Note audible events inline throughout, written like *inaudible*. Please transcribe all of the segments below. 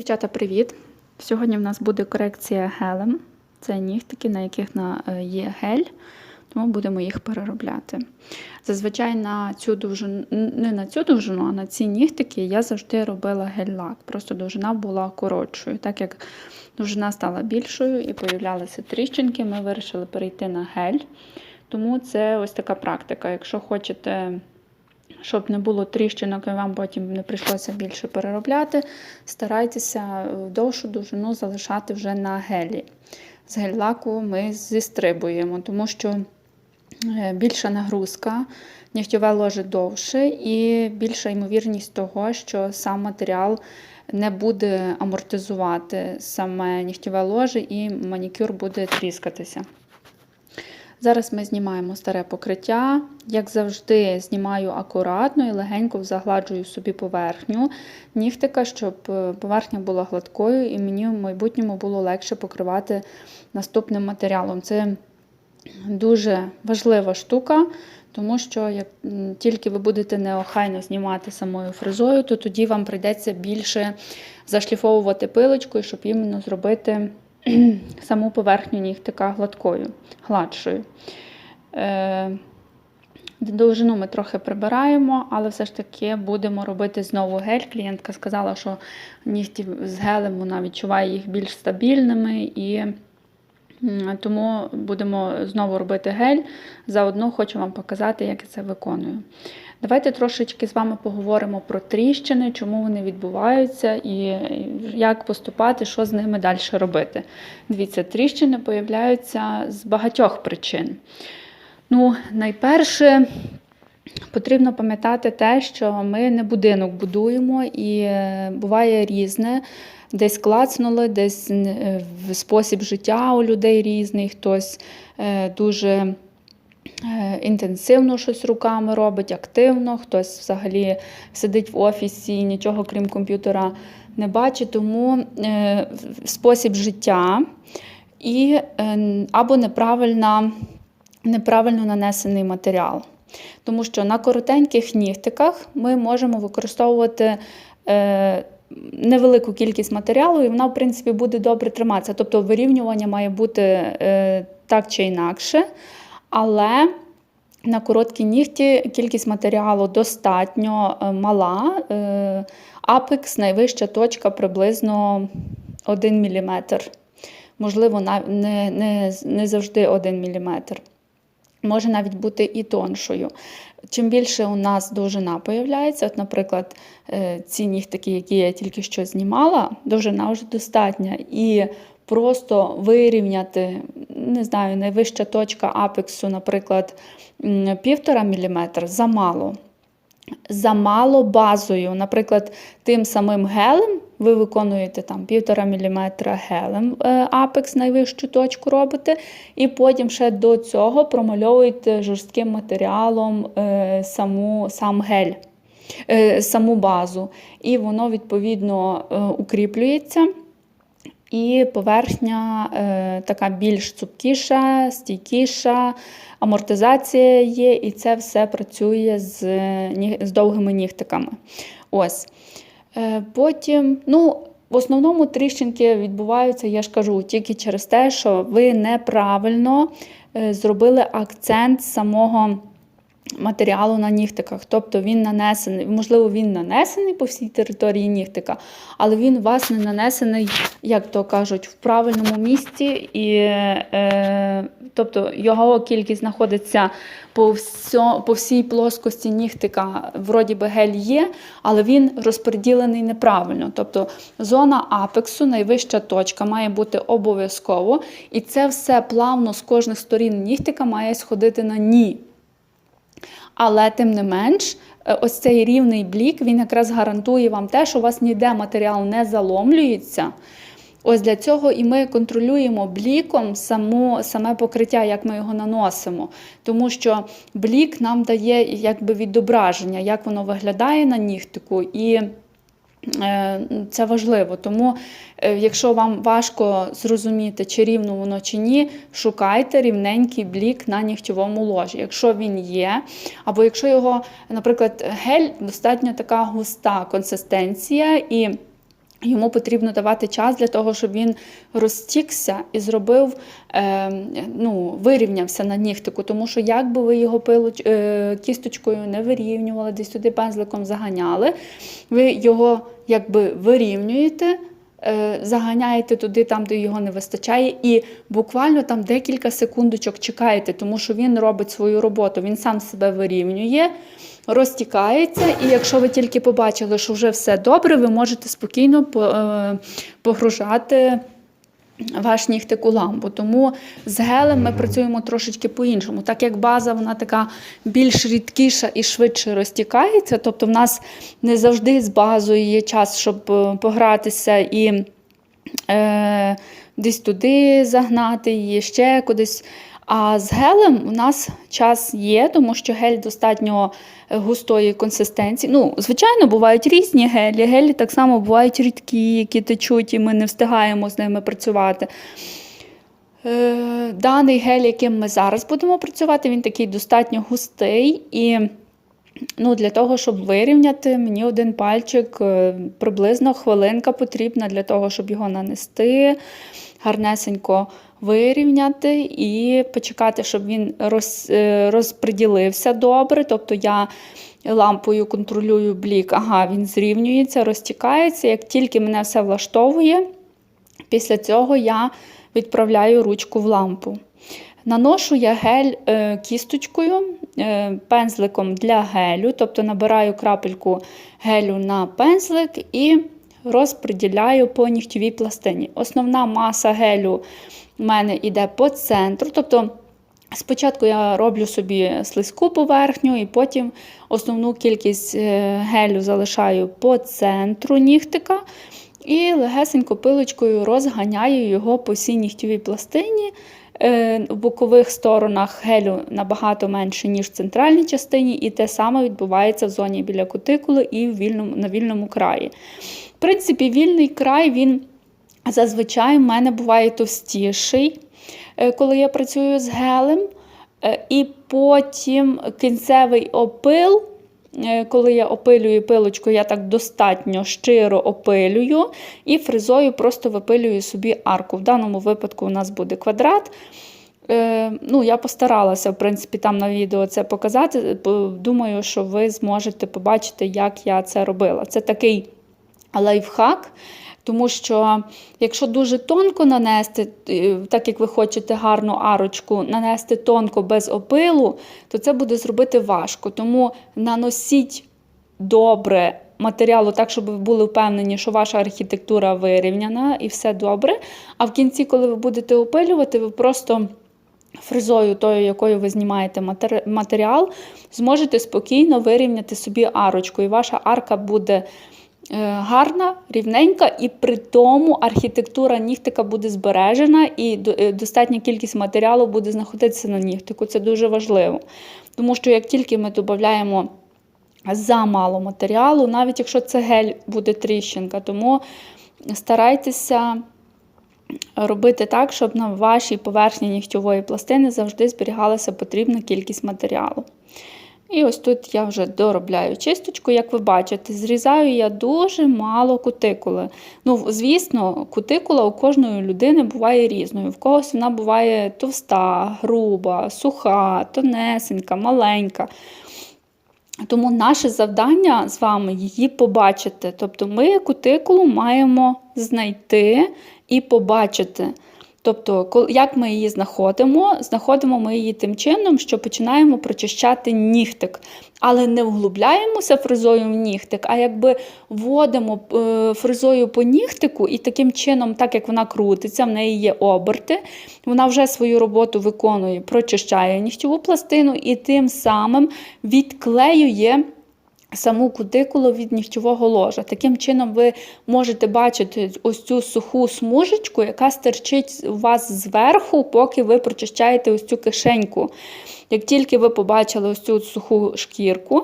Дівчата, привіт! Сьогодні в нас буде корекція гелем. Це нігтики, на яких е, є гель, тому будемо їх переробляти. Зазвичай на цю довжину, не на цю довжину, а на ці нігтики я завжди робила гель-лак. Просто довжина була коротшою. Так як довжина стала більшою і появлялися тріщинки, ми вирішили перейти на гель. Тому це ось така практика. Якщо хочете щоб не було тріщинок і вам потім не прийшлося більше переробляти, старайтеся е, довшу довжину залишати вже на гелі. З гель-лаку ми зістрибуємо, тому що е, більша нагрузка, нігтьове ложе довше і більша ймовірність того, що сам матеріал не буде амортизувати саме нігтьове ложе і манікюр буде тріскатися. Зараз ми знімаємо старе покриття. Як завжди, знімаю акуратно і легенько загладжую собі поверхню нігтика, щоб е, поверхня була гладкою і мені в майбутньому було легше покривати наступним матеріалом. Це дуже важлива штука, тому що як тільки ви будете неохайно знімати самою фрезою, то тоді вам прийдеться більше зашліфовувати пилочкою, щоб іменно зробити *clears throat* саму поверхню нігтика гладкою, гладшою. Е, Довжину ми трохи прибираємо, але все ж таки будемо робити знову гель. Клієнтка сказала, що нігті з гелем вона відчуває їх більш стабільними, і тому будемо знову робити гель. Заодно хочу вам показати, як я це виконую. Давайте трошечки з вами поговоримо про тріщини, чому вони відбуваються і як поступати, що з ними далі робити. Дивіться, тріщини появляються з багатьох причин. Ну, найперше, потрібно пам'ятати те, що ми не будинок будуємо і е, буває різне. Десь клацнули, десь е, в спосіб життя у людей різний, хтось е, дуже інтенсивно щось руками робить, активно, хтось взагалі сидить в офісі і нічого крім комп'ютера не бачить. Тому е, спосіб життя і е, або неправильна неправильно нанесений матеріал. Тому що на коротеньких нігтиках ми можемо використовувати е, невелику кількість матеріалу, і вона, в принципі, буде добре триматися. Тобто вирівнювання має бути е, так чи інакше. Але на короткі нігті кількість матеріалу достатньо е, мала. Е, апекс, найвища точка приблизно 1 мм. Можливо, не, не, не завжди 1 мм може навіть бути і тоншою. Чим більше у нас довжина появляється, от, наприклад, е, ці нігтики, які я тільки що знімала, довжина вже достатня. І просто вирівняти, не знаю, найвища точка апексу, наприклад, м, 1,5 мм замало. Замало базою. Наприклад, тим самим гелем ви виконуєте там 1,5 мм гелем е, апекс, найвищу точку робите, і потім ще до цього промальовуєте жорстким матеріалом е, саму, сам гель, е, саму базу. І воно відповідно укріплюється. І поверхня е, така більш цупкіша, стійкіша, амортизація є, і це все працює з, з довгими нігтиками. Ось. Е, потім, ну, в основному тріщинки відбуваються, я ж кажу, тільки через те, що ви неправильно е, зробили акцент самого матеріалу на нігтиках. Тобто він нанесений, можливо, він нанесений по всій території нігтика, але він у вас не нанесений, як то кажуть, в правильному місці. І, е, тобто його кількість знаходиться по, всьо, по всій плоскості нігтика, вроді би гель є, але він розподілений неправильно. Тобто зона апексу, найвища точка, має бути обов'язково. І це все плавно з кожних сторін нігтика має сходити на ні. Але тим не менш, е, ось цей рівний блік він якраз гарантує вам те, що у вас ніде матеріал не заломлюється. Ось для цього і ми контролюємо бліком само, саме покриття, як ми його наносимо. Тому що блік нам дає якби відображення, як воно виглядає на нігтику. І Це важливо, тому е, якщо вам важко зрозуміти, чи рівно воно чи ні, шукайте рівненький блік на нігтьовому ложі. Якщо він є, або якщо його, наприклад, гель достатньо така густа консистенція, і Йому потрібно давати час для того, щоб він розтікся і зробив, е, ну, вирівнявся на нігтику. Тому що як би ви його пилоч, е, кісточкою не вирівнювали, десь туди пензликом заганяли, ви його якби вирівнюєте. е, Заганяєте туди, там, де його не вистачає, і буквально там декілька секундочок чекаєте, тому що він робить свою роботу, він сам себе вирівнює, розтікається, і якщо ви тільки побачили, що вже все добре, ви можете спокійно е, погружати ваш нігтик у лампу. Тому з гелем ми працюємо трошечки по-іншому. Так як база вона така більш рідкіша і швидше розтікається, тобто в нас не завжди з базою є час, щоб е, погратися і е, десь туди загнати її, ще кудись. А з гелем у нас час є, тому що гель достатньо густої консистенції. Ну, звичайно, бувають різні гелі. Гелі так само бувають рідкі, які течуть, і ми не встигаємо з ними працювати. Е, Даний гель, яким ми зараз будемо працювати, він такий достатньо густий. І ну, для того, щоб вирівняти, мені один пальчик е, приблизно хвилинка потрібна для того, щоб його нанести, гарнесенько вирівняти і почекати, щоб він роз, е, розподілився добре. Тобто я лампою контролюю блік, ага, він зрівнюється, розтікається. Як тільки мене все влаштовує, після цього я відправляю ручку в лампу. Наношу я гель е, кісточкою, е, пензликом для гелю, тобто набираю крапельку гелю на пензлик і розподіляю по нігтєвій пластині. Основна маса гелю в мене йде по центру. тобто Спочатку я роблю собі слизьку поверхню, і потім основну кількість е, гелю залишаю по центру нігтика і легесенько пилочкою розганяю його по всій нігтєвій пластині. Е, В бокових сторонах гелю набагато менше, ніж в центральній частині, і те саме відбувається в зоні біля кутикули і в вільному, на вільному краї. В принципі, вільний край він зазвичай в мене буває товстіший, е, коли я працюю з гелем. Е, І потім кінцевий опил. Е, Коли я опилюю пилочку, я так достатньо щиро опилюю і фрезою просто випилюю собі арку. В даному випадку у нас буде квадрат. Ну, Я постаралася, в принципі, там на відео це показати. Думаю, що ви зможете побачити, як я це робила. Це такий лайфхак. Тому що, якщо дуже тонко нанести, е, так як ви хочете гарну арочку, нанести тонко без опилу, то це буде зробити важко. Тому наносіть добре матеріалу так, щоб ви були впевнені, що ваша архітектура вирівняна і все добре. А в кінці, коли ви будете опилювати, ви просто фрезою, тою, якою ви знімаєте матеріал, зможете спокійно вирівняти собі арочку. І ваша арка буде. Е, гарна, рівненька, і при тому архітектура нігтика буде збережена, і е, достатня кількість матеріалу буде знаходитися на нігтику. Це дуже важливо. Тому що як тільки ми додаємо замало матеріалу, навіть якщо це гель, буде тріщинка, тому старайтеся робити так, щоб на вашій поверхні нігтєвої пластини завжди зберігалася потрібна кількість матеріалу. І ось тут я вже доробляю чисточку, як ви бачите, зрізаю я дуже мало кутикули. Ну, звісно, кутикула у кожної людини буває різною. В когось вона буває товста, груба, суха, тонесенька, маленька. Тому наше завдання з вами її побачити. Тобто ми кутикулу маємо знайти і побачити. Тобто, як ми її знаходимо? Знаходимо ми її тим чином, що починаємо прочищати нігтик, але не вглубляємося фрезою в нігтик, а якби вводимо е, фрезою по нігтику, і таким чином, так як вона крутиться, в неї є оберти, вона вже свою роботу виконує, прочищає нігтєву пластину і тим самим відклеює саму кутикулу від нігтєвого ложа. Таким чином, ви можете бачити ось цю суху смужечку, яка стерчить у вас зверху, поки ви прочищаєте ось цю кишеньку. Як тільки ви побачили ось цю суху шкірку,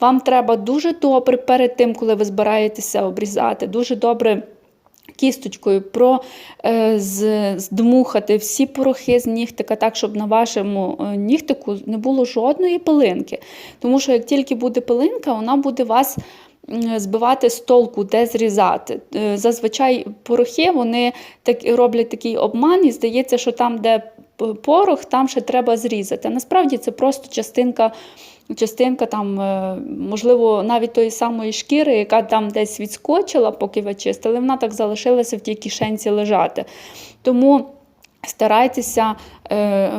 вам треба дуже добре перед тим, коли ви збираєтеся обрізати, дуже добре. Кісточкою е, здмухати всі порохи з нігтика, так, щоб на вашому е, нігтику не було жодної пилинки. Тому що як тільки буде пилинка, вона буде вас збивати з толку, де зрізати. Е, Зазвичай порохи вони так, роблять такий обман, і здається, що там, де порох, там ще треба зрізати. Насправді це просто частинка. Частинка там, е, можливо, навіть тої самої шкіри, яка там десь відскочила, поки ви чистили, вона так залишилася в тій кишенці лежати. Тому старайтеся е,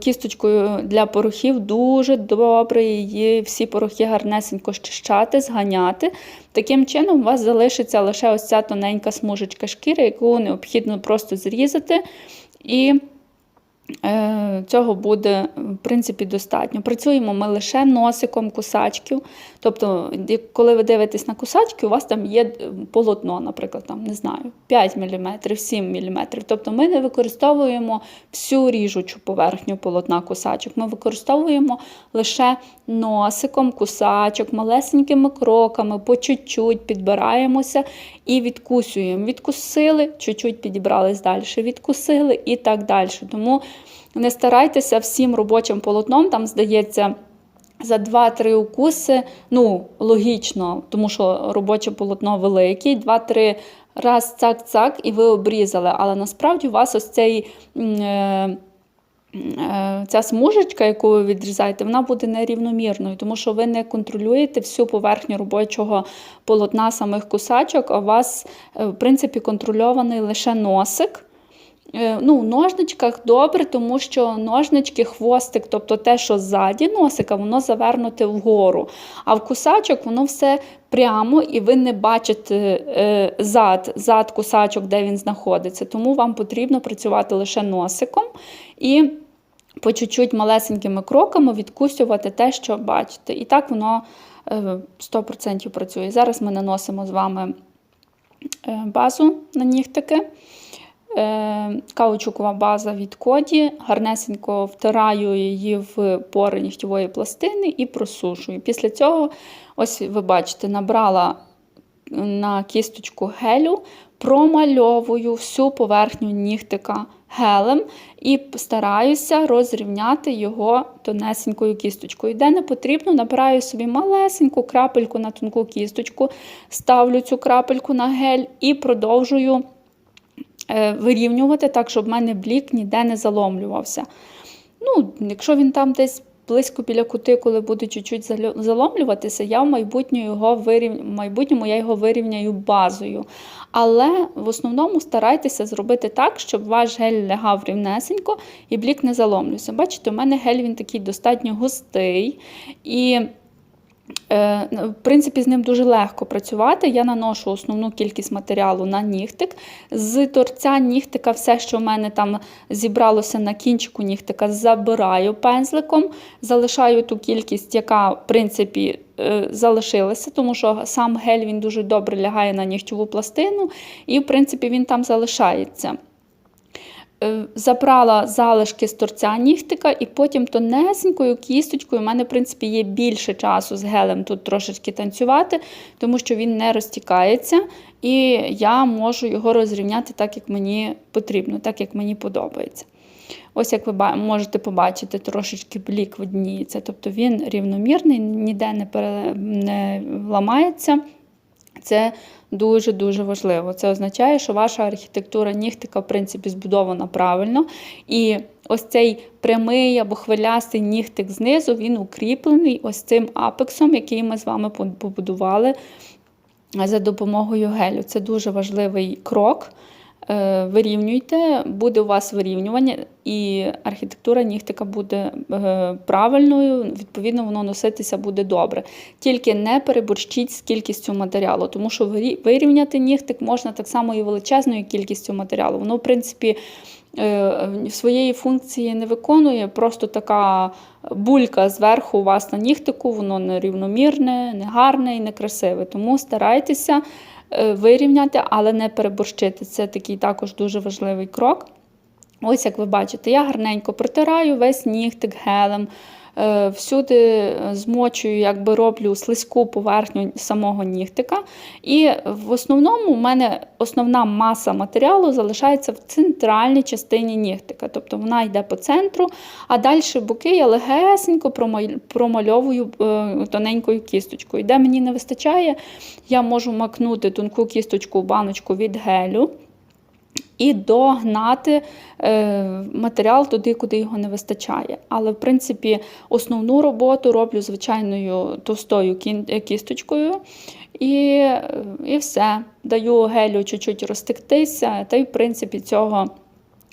кісточкою для порохів дуже добре її всі порохи гарнесенько щищати, зганяти. Таким чином, у вас залишиться лише ось ця тоненька смужечка шкіри, яку необхідно просто зрізати. І Цього буде в принципі достатньо. Працюємо ми лише носиком кусачків. Тобто, коли ви дивитесь на кусачки, у вас там є е, полотно, наприклад, там, не знаю, 5 мм, 7 мм. Тобто ми не використовуємо всю ріжучу поверхню полотна кусачок. Ми використовуємо лише носиком кусачок, малесенькими кроками, по чуть-чуть підбираємося і відкусюємо. Відкусили, чуть-чуть підібрались далі, відкусили і так далі. Тому не старайтеся всім робочим полотном, там здається. За 2-3 укуси, ну, логічно, тому що робоче полотно велике, 2-3 раз цак-цак, і ви обрізали. Але насправді у вас ось цей. е, е, Ця смужечка, яку ви відрізаєте, вона буде нерівномірною, тому що ви не контролюєте всю поверхню робочого полотна самих кусачок, а у вас, е, в принципі, контрольований лише носик. Е, Ну, в ножничках добре, тому що ножнички, хвостик, тобто те, що ззаді носика, воно завернуте вгору. А в кусачок воно все прямо, і ви не бачите е, зад, зад кусачок, де він знаходиться. Тому вам потрібно працювати лише носиком і по чуть-чуть малесенькими кроками відкусювати те, що бачите. І так воно е, 100% працює. Зараз ми наносимо з вами е, базу на нігтики. Е, Каучукова база від коді, гарнесенько втираю її в пори нігтєвої пластини і просушую. Після цього, ось ви бачите, набрала на кісточку гелю, промальовую всю поверхню нігтика гелем і стараюся розрівняти його тонесенькою кісточкою. Де не потрібно, набираю собі малесеньку крапельку на тонку кісточку, ставлю цю крапельку на гель і продовжую вирівнювати так, щоб в мене блік ніде не заломлювався. Ну, якщо він там десь близько біля кутикули буде чуть-чуть заломлюватися, я в майбутньому його вирів... в майбутньому я його вирівняю базою. Але в основному старайтеся зробити так, щоб ваш гель лягав рівнесенько і блік не заломлювався. Бачите, у мене гель він такий достатньо густий. І Е, В принципі, з ним дуже легко працювати. Я наношу основну кількість матеріалу на нігтик. З торця нігтика все, що в мене там зібралося на кінчику нігтика, забираю пензликом, залишаю ту кількість, яка в принципі е, залишилася, тому що сам гель він дуже добре лягає на нігтєву пластину, і в принципі він там залишається. Е, Забрала залишки з торця нігтика і потім тонесенькою кісточкою. У мене, в принципі, є більше часу з гелем тут трошечки танцювати, тому що він не розтікається, і я можу його розрівняти так, як мені потрібно, так, як мені подобається. Ось як ви можете побачити, трошечки блік видніється, тобто він рівномірний, ніде не, пере... не ламається. Це дуже-дуже важливо. Це означає, що ваша архітектура нігтика, в принципі, збудована правильно. І ось цей прямий або хвилястий нігтик знизу, він укріплений ось цим апексом, який ми з вами побудували за допомогою гелю. Це дуже важливий крок. Е, Вирівнюйте, буде у вас вирівнювання, і архітектура нігтика буде е, правильною, відповідно, воно носитися буде добре. Тільки не переборщіть з кількістю матеріалу, тому що вирі- вирівняти нігтик можна так само і величезною кількістю матеріалу. Воно, в принципі, своєї функції не виконує, просто така булька зверху у вас на нігтику, воно нерівномірне, негарне і некрасиве. Тому старайтеся е, вирівняти, але не переборщити. Це такий також дуже важливий крок. Ось як ви бачите, я гарненько протираю весь нігтик гелем. Е, всюди змочую, якби роблю слизьку поверхню самого нігтика. І в основному в мене основна маса матеріалу залишається в центральній частині нігтика. Тобто вона йде по центру, а далі боки я легесенько промальовую е, тоненькою кісточкою. Де мені не вистачає, я можу макнути тонку кісточку в баночку від гелю і догнати е, матеріал туди, куди його не вистачає. Але, в принципі, основну роботу роблю звичайною товстою е, кісточкою. І, і все. Даю гелю чуть-чуть розтектися, та й, в принципі, цього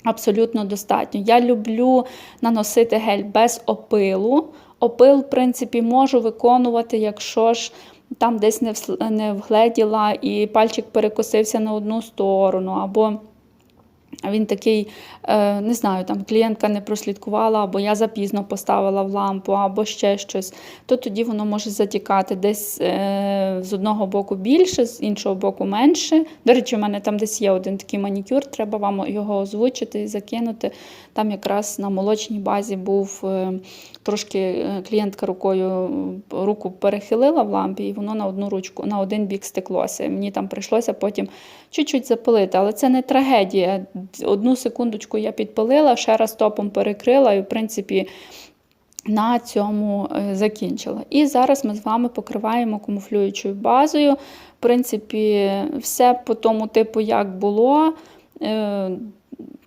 абсолютно достатньо. Я люблю наносити гель без опилу. Опил, в принципі, можу виконувати, якщо ж там десь не вгледіла і пальчик перекосився на одну сторону, або він такий, е, не знаю, там клієнтка не прослідкувала, або я запізно поставила в лампу, або ще щось, то тоді воно може затікати десь е, з одного боку більше, з іншого боку менше. До речі, у мене там десь є один такий манікюр, треба вам його озвучити і закинути. Там якраз на молочній базі був е, трошки е, клієнтка рукою е, руку перехилила в лампі, і воно на одну ручку, на один бік стеклося. Мені там прийшлося потім чуть-чуть запалити, але це не трагедія. Одну секундочку я підпалила, ще раз топом перекрила, і в принципі. На цьому закінчила. І зараз ми з вами покриваємо камуфлюючою базою. В принципі, все по тому типу, як було.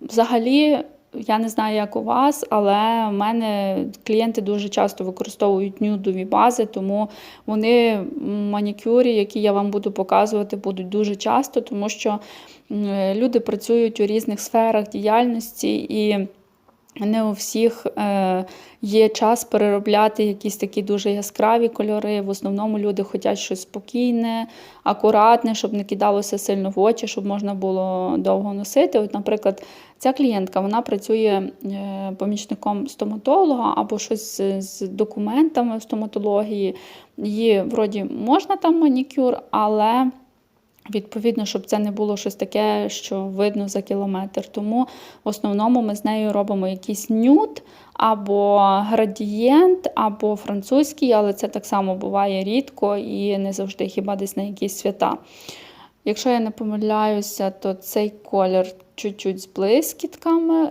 Взагалі, я не знаю, як у вас, але в мене клієнти дуже часто використовують нюдові бази, тому вони манікюри, які я вам буду показувати, будуть дуже часто, тому що люди працюють у різних сферах діяльності і. Не у всіх е, є час переробляти якісь такі дуже яскраві кольори. В основному люди хочуть щось спокійне, акуратне, щоб не кидалося сильно в очі, щоб можна було довго носити. От, наприклад, ця клієнтка вона працює е, помічником стоматолога або щось з, документами в стоматології. Її вроді можна там манікюр, але Відповідно, щоб це не було щось таке, що видно за кілометр. Тому в основному ми з нею робимо якийсь нюд або градієнт, або французький, але це так само буває рідко і не завжди хіба десь на якісь свята. Якщо я не помиляюся, то цей колір чуть-чуть з блискітками.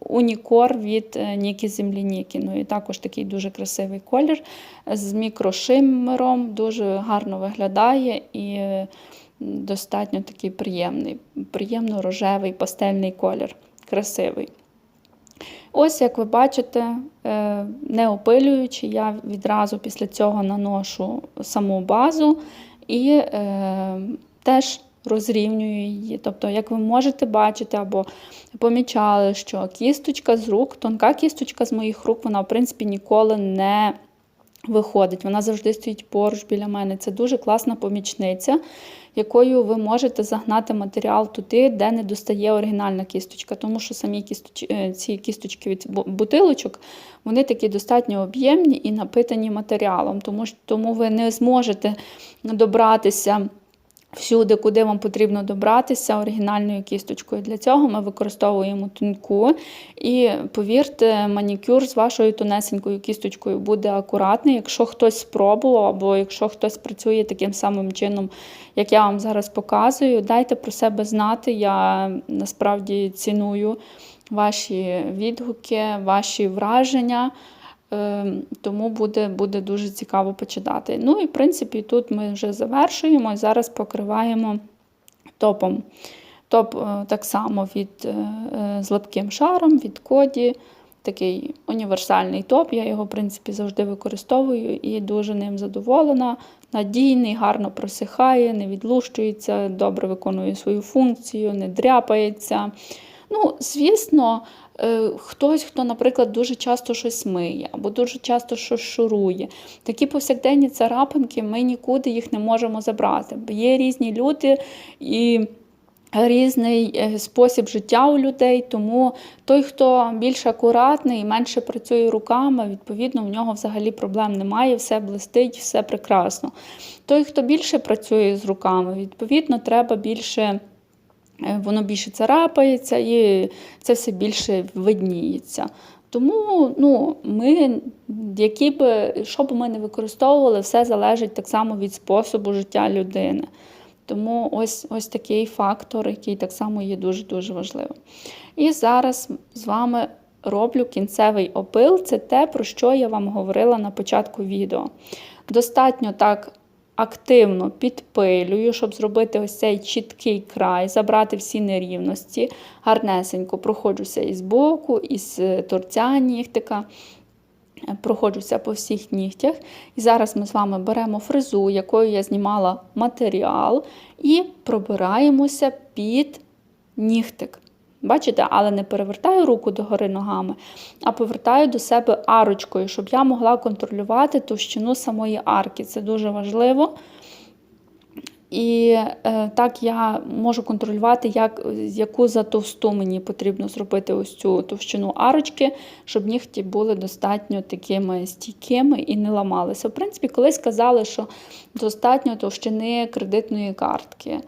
Унікор від е, Нікі Ну і також такий дуже красивий колір з мікрошиммером, дуже гарно виглядає і достатньо такий приємний, приємно рожевий пастельний колір. Красивий. Ось, як ви бачите, е, не опилюючи, я відразу після цього наношу саму базу і е, теж розрівнюю її. Тобто, як ви можете бачити або помічали, що кісточка з рук, тонка кісточка з моїх рук, вона, в принципі, ніколи не виходить. Вона завжди стоїть поруч біля мене. Це дуже класна помічниця, якою ви можете загнати матеріал туди, де не достає оригінальна кісточка. Тому що самі кісточ... е, ці кісточки від бутилочок вони такі достатньо об'ємні і напитані матеріалом. Тому, тому ви не зможете добратися. Всюди, куди вам потрібно добратися оригінальною кісточкою. Для цього ми використовуємо тонку. І повірте, манікюр з вашою тонесенькою кісточкою буде акуратний. Якщо хтось спробував, або якщо хтось працює таким самим чином, як я вам зараз показую, дайте про себе знати. Я насправді ціную ваші відгуки, ваші враження. Ем, Тому буде, буде дуже цікаво почитати. Ну і в принципі тут ми вже завершуємо і зараз покриваємо топом. Топ е, так само від, е, е, з липким шаром, від коді. Такий універсальний топ. Я його, в принципі, завжди використовую і дуже ним задоволена. Надійний, гарно просихає, не відлущується, добре виконує свою функцію, не дряпається. Ну, звісно, хтось, хто, наприклад, дуже часто щось миє або дуже часто щось шурує. Такі повсякденні царапинки, ми нікуди їх не можемо забрати. Бо є різні люди і. Різний е, спосіб життя у людей, тому той, хто більш акуратний і менше працює руками, відповідно, в нього взагалі проблем немає, все блистить, все прекрасно. Той, хто більше працює з руками, відповідно, треба більше е, воно більше царапається і це все більше видніється. Тому ну, ми, які б, що б ми не використовували, все залежить так само від способу життя людини. Тому ось, ось такий фактор, який так само є дуже-дуже важливим. І зараз з вами роблю кінцевий опил. Це те, про що я вам говорила на початку відео. Достатньо так активно підпилюю, щоб зробити ось цей чіткий край, забрати всі нерівності, гарнесенько проходжуся із боку, із торця нігтика. Проходжуся по всіх нігтях. І зараз ми з вами беремо фрезу, якою я знімала матеріал, і пробираємося під нігтик. Бачите, але не перевертаю руку догори ногами, а повертаю до себе арочкою, щоб я могла контролювати товщину самої арки. Це дуже важливо. І е, так я можу контролювати, як, яку затовсту мені потрібно зробити ось цю товщину арочки, щоб нігті були достатньо такими стійкими і не ламалися. В принципі, колись казали, що достатньо товщини кредитної картки.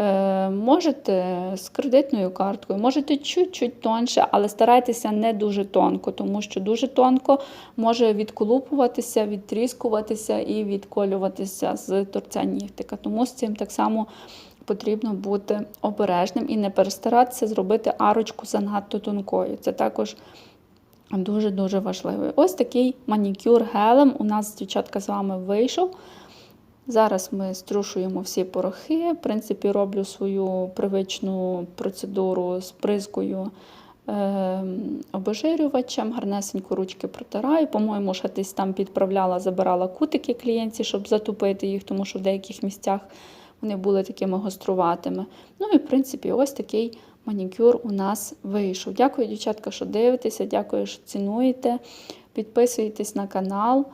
Е, можете з кредитною карткою, можете чуть-чуть тонше, але старайтеся не дуже тонко, тому що дуже тонко може відколупуватися, відтріскуватися і відколюватися з торця нігтика. Тому з цим так само потрібно бути обережним і не перестаратися зробити арочку занадто тонкою. Це також дуже-дуже важливо. Ось такий манікюр гелем у нас, дівчатка, з вами вийшов. Зараз ми струшуємо всі порохи. В принципі, роблю свою привичну процедуру з призкою е, обезжирювачем, гарнесенько ручки протираю. По-моєму, ще десь там підправляла, забирала кутики клієнтів, щоб затупити їх, тому що в деяких місцях вони були такими гоструватими. Ну і в принципі, ось такий манікюр у нас вийшов. Дякую, дівчатка, що дивитеся, дякую, що цінуєте. Підписуйтесь на канал.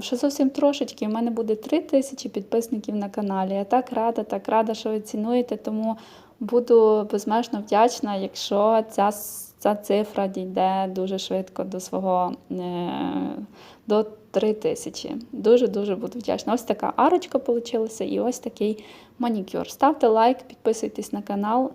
Ще зовсім трошечки. У мене буде 3 тисячі підписників на каналі. Я так рада, так рада, що ви цінуєте, тому буду безмежно вдячна, якщо ця, ця цифра дійде дуже швидко до свого е, до 3 тисячі. Дуже-дуже буду вдячна. Ось така арочка вийшла і ось такий манікюр. Ставте лайк, підписуйтесь на канал.